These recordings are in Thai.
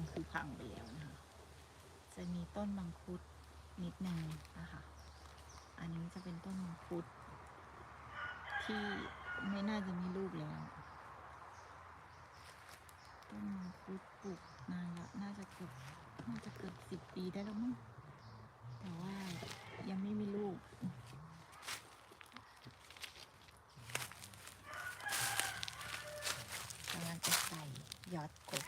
งคือพังไปแล้วนะคะ จะมีต้นมังคุดนิดนึงนะคะอันนี้จะเป็นต้นมังคุด ที่ไม่น่าจะมีลูกแล้ว ต้นมังคุดปลูกนานล้วน่าจะเกือบน่าจะเกือบสิบปีได้แล้วมั้งแต่ว่ายังไม่มีลูกำลังจะใส่ยอดกบ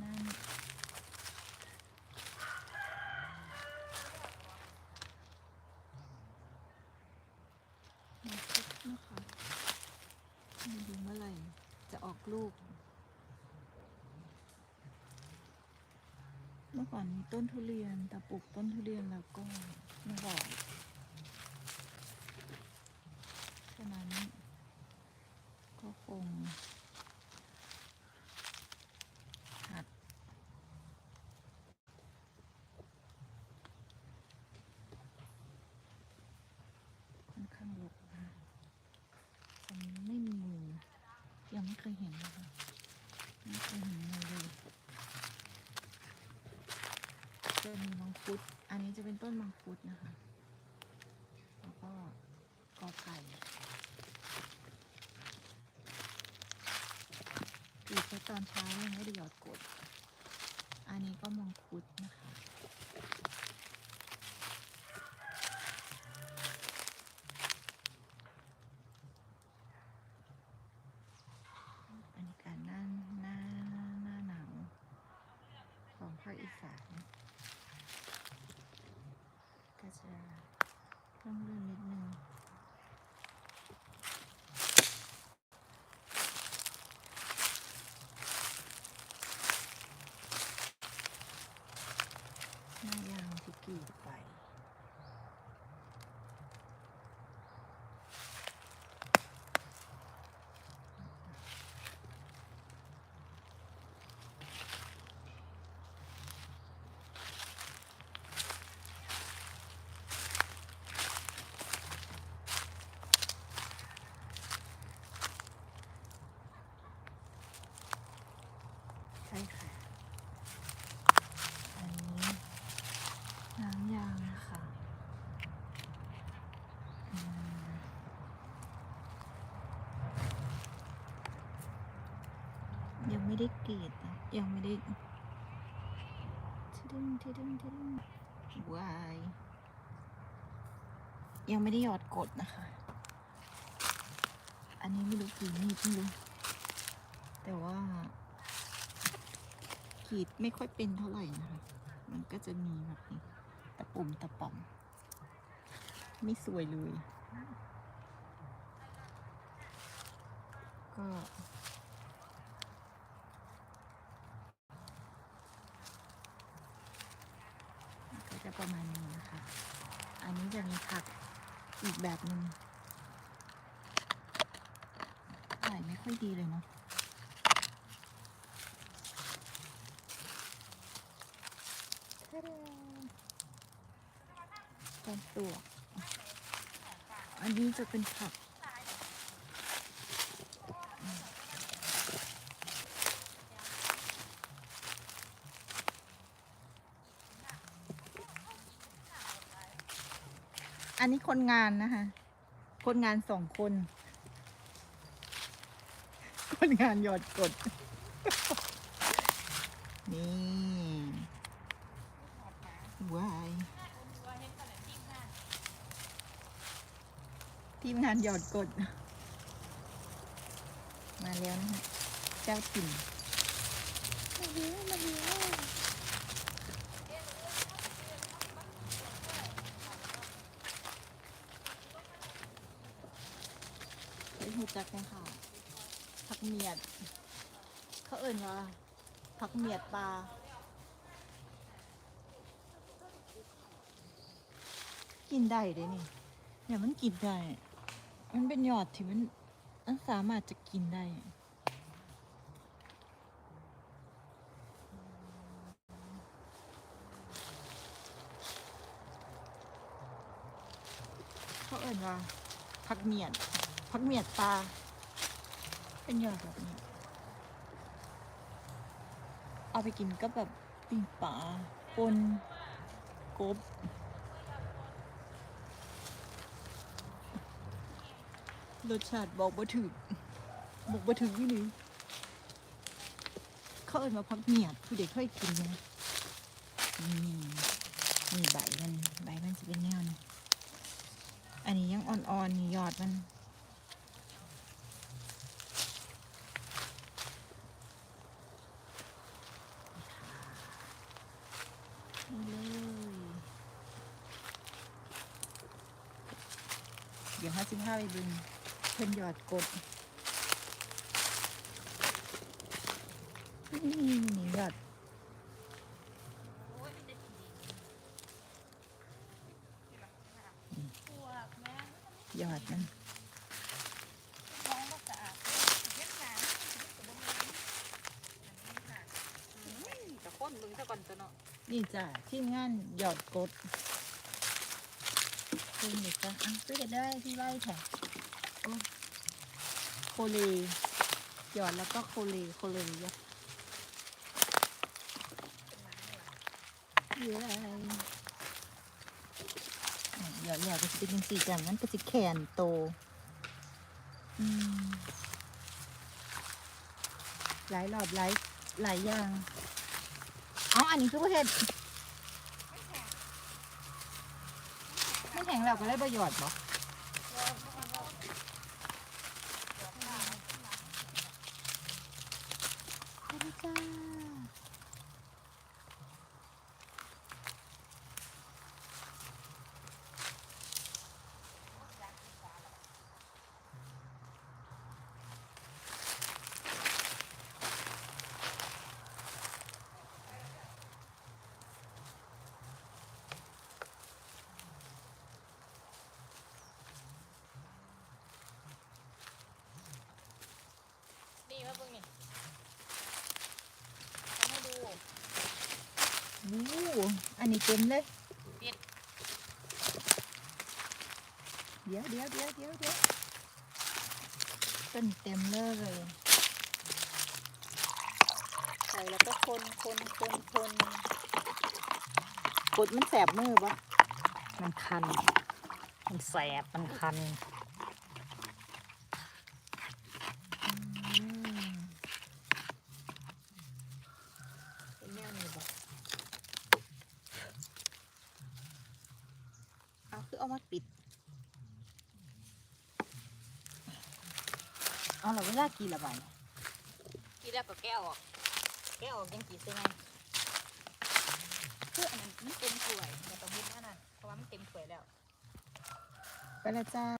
นั่นมาคิดนะคะไม่รู้เมื่อไหร่จะออกลูก เมื่อก่อนมีต้นทุเรียน แต่ปลูกต้นทุเรียนแล้วก็ไม่ไหวฉะนั้นก็คงหัดค่อนข้างรกนะคะตรงนี้ไม่มีงูยังไม่เคยเห็นนะคะ ไม่เคยเห็นงูเลยจะมีมัง คุด อันนี้จะเป็นต้นมังคุดนะคะ แล้วก็กอไผ่ปีกไปตอนเช้ายังไม่ได้หยอดกด อันนี้ก็มังคุดนะคะ อันนี้การหน้าหน้าหน้าหนาวของภาคอีสานก็จะต้องเลื่อนนิดนึงหน้ายางที่กรีดไป ใช่ค่ะ อันนี้น้ำยางนะคะอืมยัง ไม่ได้กรีดนะยังไม่ได้ทิดึงทิดึงทิดึงวายยังไม่ได้หยอดกดนะคะ อันนี้ไม่รู้กี่มีดไม่รู้ แต่ว่าขีดไม่ค่อยเป็นเท่าไหร่นะคะ มันก็จะมีแบบนี้แต่ปุ่มตะป่อมไม่สวยเลย ก็จะประมาณนี้นะคะ อันนี้ผักอีกแบบหนึ่งถ่ายไม่ค่อยดีเลยเนาะตาดาต้นตัว อันนี้จะเป็นผัก นนี้คนงานนะคะ คนงานสองคน คนงานหยอดกด นี่วายทีมงานหยอดกด มาแล้วนะคะเจ้าถิ่นมาเยอะมาเยอะไปหู จักกันค่ะผักเมียด เขาเอิ่นว่าผักเมียดปลากินได้เด้นี่เนี่ยมันกินได้ มันเป็นยอดที่มันมันสามารถจะกินได้เขาเอิ่นว่าผักเมียด ผักเมียดปลา เป็นยอดแบบนี้ เอาไปกินก็แบบปิ้งปลาปนกบรสชาติบอกบ่ถึกบอกบ่ถึกนี่นี่เขาเอิ้นมาพักเมียดผู้เด็กเคยกินไหมนี่นี่ใบมันใบมันจะเป็นแนวนี้อันนี้ยังอ่อนๆนี่ยอดมัน ดี๋ยวห้าสิบห้าไปบึงเพิ่นหยอดกดนี่นี่หยอดหยอดมันจะค้นมึงซะก่อนจะเนาะนี่จ้ะที่งานหยอดกด คุณเด็กจ้ะอะซื้อเห็ดได้ที่ไร่แถะโคเลหยอดแล้วก็โคเลโคเลเยอะเยอะอะไรหยอดแล้วก็จะเป็นสีจังนั้นก็จะแขนโตหลายรอบหลายหลายอย่างอ๋ออันนี้คือประเทศไม่แข็ งแล้วก็ได้ประโยชน์บ่สวัสดีจ้านี่มาเบิ่งนี่ทำให้ดูวู้อั นนี้เต็มเลยปิดเดี๋ยวเดี๋ยวเดี๋ยวเดี๋ยวเดี๋ยวต้นเต็มเลยใส่แล้วก็คนคนคนคนกดมันแสบมือปะมันคัน มันแสบ มันคัน อืมเป็นแนวนี้ปะ เอาคือเอามาปิด เอาเหราเวลากี่ละบาทที่แรกก็แก้วออกแก้วออกยังกี่เส้นไงคืออันนั้นมันเต็มถ้วยแต่ต้องมุดอันนั้นเพราะว่ามันเต็มถ้วยแล้ว ไปและจ้า